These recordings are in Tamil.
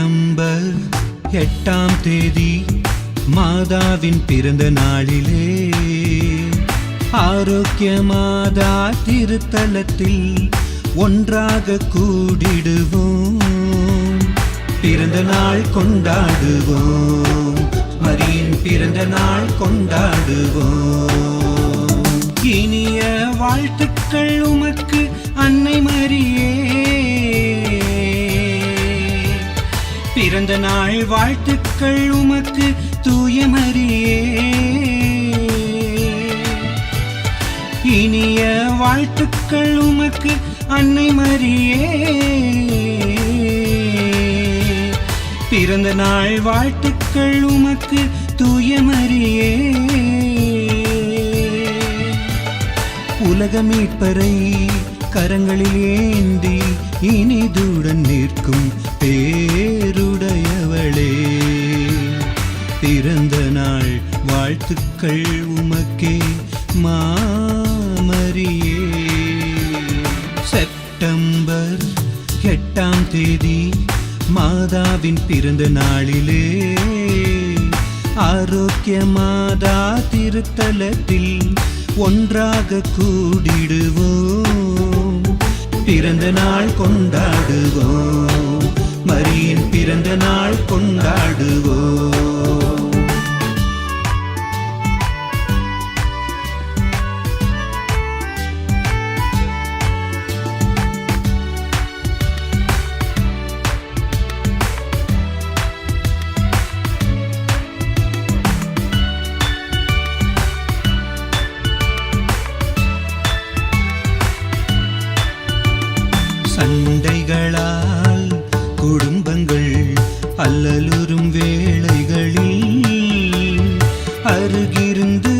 செப்டம்பர் எட்டாம் தேதி மாதாவின் பிறந்த நாளிலே. ஆரோக்கிய மாதா திருத்தலத்தில் ஒன்றாக கூடிடுவோம். பிறந்த நாள் கொண்டாடுவோம். மரியின் பிறந்த நாள் கொண்டாடுவோம். இனிய வாழ்த்துக்கள் உமக்கு அன்னை மரியே. பிறந்த நாள் வாழ்த்துக்கள் உமக்கு தூய இனிய வாழ்த்துக்கள் உமக்கு அன்னை மரியே பிறந்த நாள் வாழ்த்துக்கள் உமக்கு தூய மரியே உலக மீட்பரை கரங்களில் ஏந்தி இனிதுடன் நிற்கும் பேருடையவளே. பிறந்த நாள் வாழ்த்துக்கள் உமக்கே மாமரியே. செப்டம்பர் எட்டாம் தேதி மாதாவின் பிறந்த நாளிலே ஆரோக்கிய மாதா திருத்தலத்தில் ஒன்றாக கூடிடுவோம். பிறந்த நாள் கொண்டாடுவோம். மரியின் பிறந்த நாள் கொண்டாடுவோம். சண்டைகளால் குடும்பங்கள் அல்லலுறும் வேளைகளில் அருகிருந்து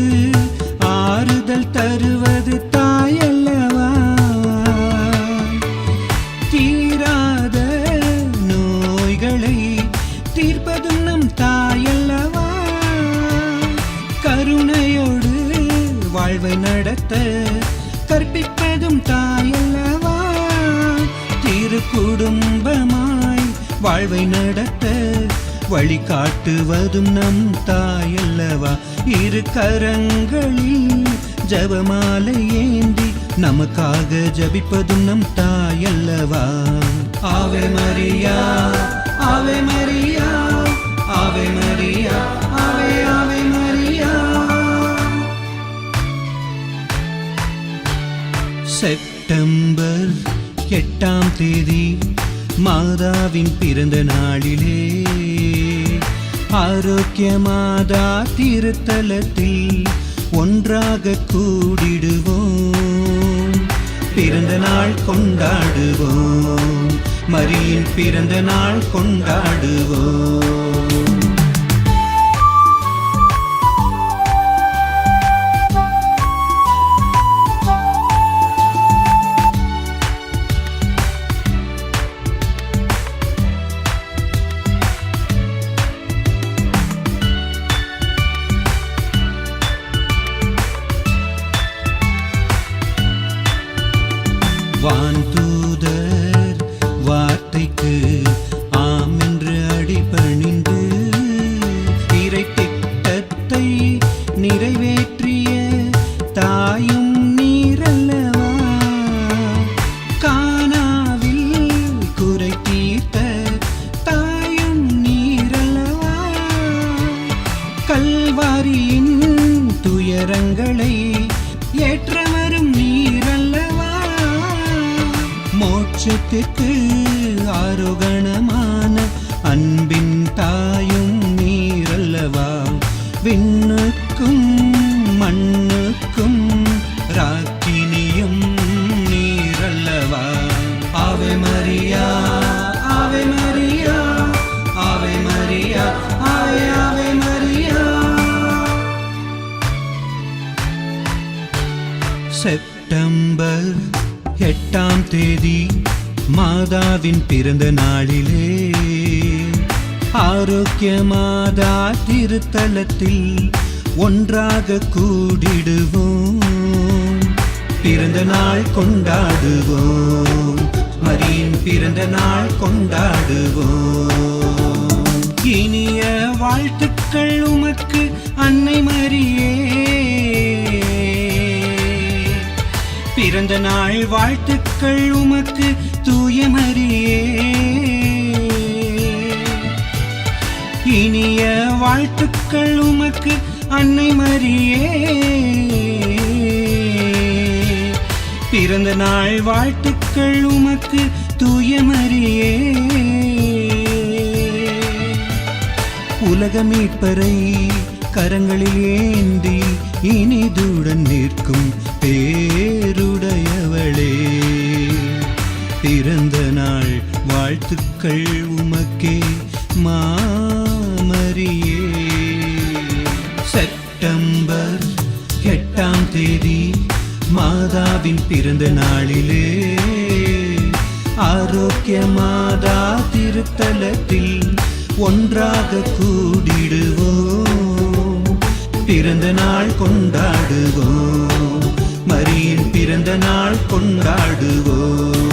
ஆறுதல் தருவது தாயல்லவா? தீராத நோய்களை தீர்ப்பதும் நம் தாயல்லவா? கருணையோடு வாழ்வை நடத்த கற்பிப்பதும் தாய் குடும்பமாய் வாழ்வை நடத்த வழிகாட்டுவதும் நம் தாயல்லவா இரு கரங்களில் ஜபமாலை ஏந்தி நமக்காக ஜபிப்பதும் நம் தாயல்லவா ஆவே மரியா ஆவே மரியா ஆவே மரியா ஆவே ஆவே மரியா. செப்டம்பர் எட்டாம் தேதி மாதாவின் பிறந்த நாளிலே. ஆரோக்கிய மாதா திருத்தலத்தில் ஒன்றாக கூடிடுவோம். பிறந்த நாள் கொண்டாடுவோம். மரியின் பிறந்த நாள் கொண்டாடுவோம். ஆம் என்று அடிபணிந்து இறை திட்டத்தை நிறைவேற்றிய தாயும் நீரல்லவா? கானாவில் குறை தீர்த்த தாயும் நீரல்லவா? கல்வாரியின் துயரங்களை ஏற்ற வரும் நீரல்லவா? மோட்சத்திற்கு ஆரோகணமான அன்பின் தாயும் நீரல்லவா? விண்ணுக்கும் மண்ணுக்கும் ராக்கினியும் நீரல்லவா? ஆவே மரியா ஆவே மரியா ஆவே மரியா ஆவே ஆவே மரியா. செப்டம்பர் எட்டாம் தேதி மாதாவின் பிறந்த நாளிலே ஆரோக்கிய மாதா திருத்தலத்தில் ஒன்றாக கூடிடுவோம். பிறந்த நாள் கொண்டாடுவோம். மரியின் பிறந்த நாள் கொண்டாடுவோம். இனிய வாழ்த்துக்கள் உமக்கு அன்னை மரியே. பிறந்த நாள் வாழ்த்துக்கள் உமக்கு தூய மரியே இனிய வாழ்த்துக்கள் உமக்கு அன்னை மரியே பிறந்த நாள் வாழ்த்துக்கள் உமக்கு தூய மரியே உலக மீட்பரை கரங்களில் ஏந்தி இனிதுடன் நிற்கும் பேருடையவளே. பிறந்த நாள் வாழ்த்துக்கள் உமக்கே மாமரியே. செப்டம்பர் எட்டாம் தேதி மாதாவின் பிறந்த நாளிலே. ஆரோக்கிய மாதா திருத்தலத்தில் ஒன்றாக கூடிடுவோம். பிறந்த நாள் கொண்டாடுவோம். பிறந்த நாள் கொண்டாடுவோம்.